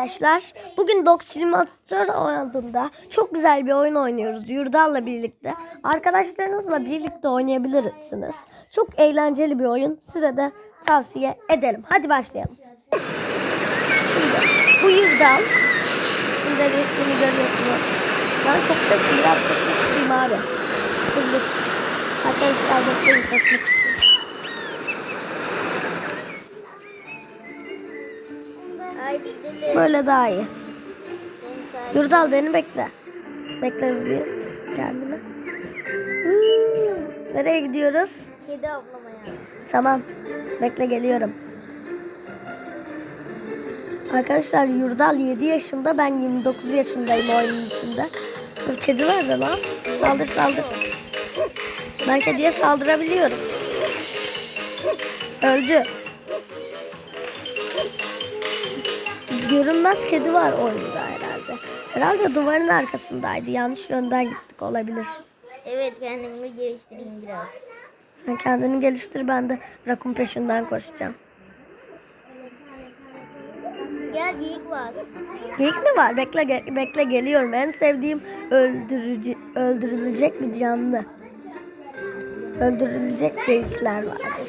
Arkadaşlar bugün Dog Simulator adında çok güzel bir oyun oynuyoruz Yurdal'la birlikte. Arkadaşlarınızla birlikte oynayabilirsiniz. Çok eğlenceli bir oyun. Size de tavsiye ederim. Hadi başlayalım. Şimdi bu Yurdal. Üstünde de ismini görüyorsunuz. Ben çok sesli biraz kısayım abi. Hızlı. Arkadaşlar bekleyin sesini kısayım. Böyle daha iyi. Yurdal beni bekle. Bekle hızlı kendime. Hmm, Nereye gidiyoruz? Kedi avlamaya. Tamam. Bekle geliyorum. Arkadaşlar Yurdal 7 yaşında ben 29 yaşındayım oyunun içinde. Dur kedi nerede lan? Saldır saldır. Ben kediye saldırabiliyorum. Öldü. Görünmez kedi var oyunda herhalde. Herhalde duvarın arkasındaydı. Yanlış yönden gittik olabilir. Evet kendimi geliştireyim biraz. Sen kendini geliştir ben de rakun peşinden koşacağım. Gel geyik var. Geyik mi var? Bekle ge- bekle geliyorum. En sevdiğim öldürücü öldürülecek bir canlı. Öldürülecek geyikler vardır.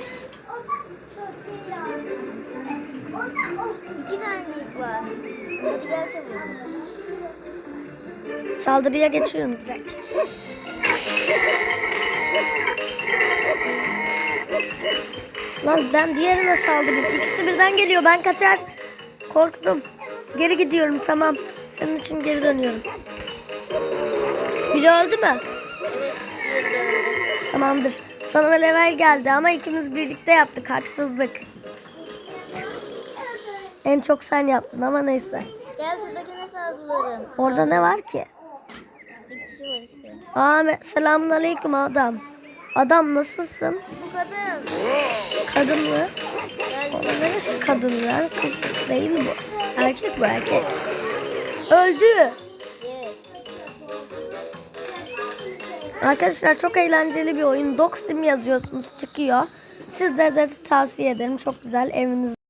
İki tane geyik var. Hadi gel çabuk. Saldırıya geçiyorum direkt. Lan ben diğerine saldırayım. İkisi birden geliyor. Ben kaçar. Korktum. Geri gidiyorum tamam. Senin için geri dönüyorum. Biri öldü mü? Tamamdır. Sana level geldi ama ikimiz birlikte yaptık. Haksızlık. En çok sen yaptın ama neyse. Gel şuradakine saldırırım. Orada ne var ki? Bir kişi var işte. Aa, selamun aleyküm adam. Adam nasılsın? Bu kadın. Kadın mı? Onun neresi kadın ya? Kız değil bu. Erkek bu erkek. Öldü. Arkadaşlar çok eğlenceli bir oyun. Doxim yazıyorsunuz çıkıyor. Sizlere de tavsiye ederim. Çok güzel eviniz